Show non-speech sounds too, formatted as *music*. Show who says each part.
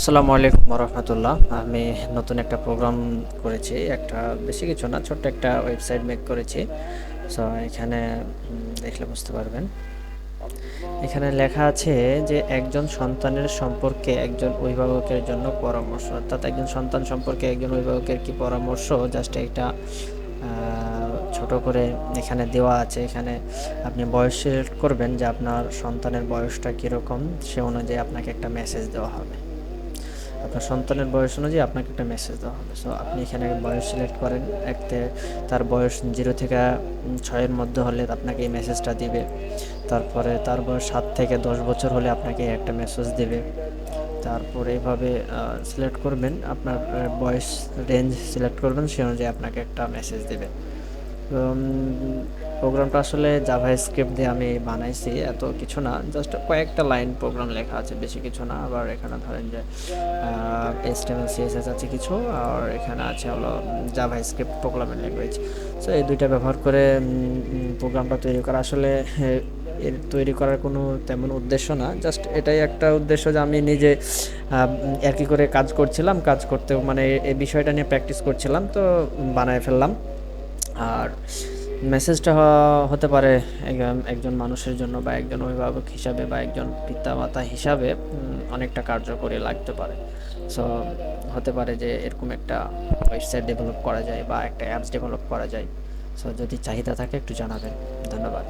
Speaker 1: আসসালামু আলাইকুম রহমতুল্লাহ আমি নতুন একটা প্রোগ্রাম করেছি, একটা বেশি কিছু না, ছোট্ট একটা ওয়েবসাইট মেক করেছি। সো এখানে দেখলে বুঝতে পারবেন। এখানে লেখা আছে যে, একজন সন্তানের সম্পর্কে একজন অভিভাবকের জন্য পরামর্শ। অর্থাৎ একজন সন্তান সম্পর্কে একজন অভিভাবকের কি পরামর্শ? জাস্ট একটা ছোট করে এখানে দেওয়া আছে। এখানে আপনি বয়স সিলেক্ট করবেন যে, আপনার সন্তানের বয়সটা কীরকম? সে অনুযায়ী আপনাকে একটা মেসেজ দেওয়া হবে। আপনার সন্তানের বয়স অনুযায়ী আপনাকে একটা মেসেজ দেওয়া হবে। সো আপনি এখানে বয়স সিলেক্ট করেন, একতে তার বয়স জিরো থেকে ছয়ের মধ্যে হলে আপনাকে এই মেসেজটা দিবে। তারপরে তার বয়স সাত থেকে দশ বছর হলে আপনাকে একটা মেসেজ দেবে। তারপর এইভাবে সিলেক্ট করবেন, আপনার বয়স রেঞ্জ সিলেক্ট করবেন, সে অনুযায়ী আপনাকে একটা মেসেজ দেবে। প্রোগ্রামটা আসলে জাভা স্ক্রিপ্ট দিয়ে আমি বানাইছি, এত কিছু না। জাস্ট কয়েকটা লাইন প্রোগ্রাম লেখা আছে, বেশি কিছু না। আবার এখানে ধরেন যে এইচটিএমএল সিএসএস আছে কিছু, আর এখানে আছে হলো জাভা স্ক্রিপ্ট প্রোগ্রামের ল্যাঙ্গুয়েজ সো এই দুইটা ব্যবহার করে প্রোগ্রামটা তৈরি করা আসলে, *laughs* এর তৈরি করার কোনো তেমন উদ্দেশ্য না। জাস্ট এটাই একটা উদ্দেশ্য যে, আমি নিজে কি করে কাজ করছিলাম। কাজ করতে মানে এই বিষয়টা নিয়ে প্র্যাকটিস করছিলাম, তো বানায় ফেললাম। আর মেসেজটা হতে পারে একজন মানুষের জন্য বা একজন অভিভাবক হিসাবে বা একজন পিতামাতা হিসাবে অনেকটা কার্যকরী লাগতে পারে। সো হতে পারে যে এরকম একটা ওয়েবসাইট ডেভেলপ করা যায় বা একটা অ্যাপস ডেভেলপ করা যায়। সো যদি চাহিদা থাকে একটু জানাবেন। ধন্যবাদ।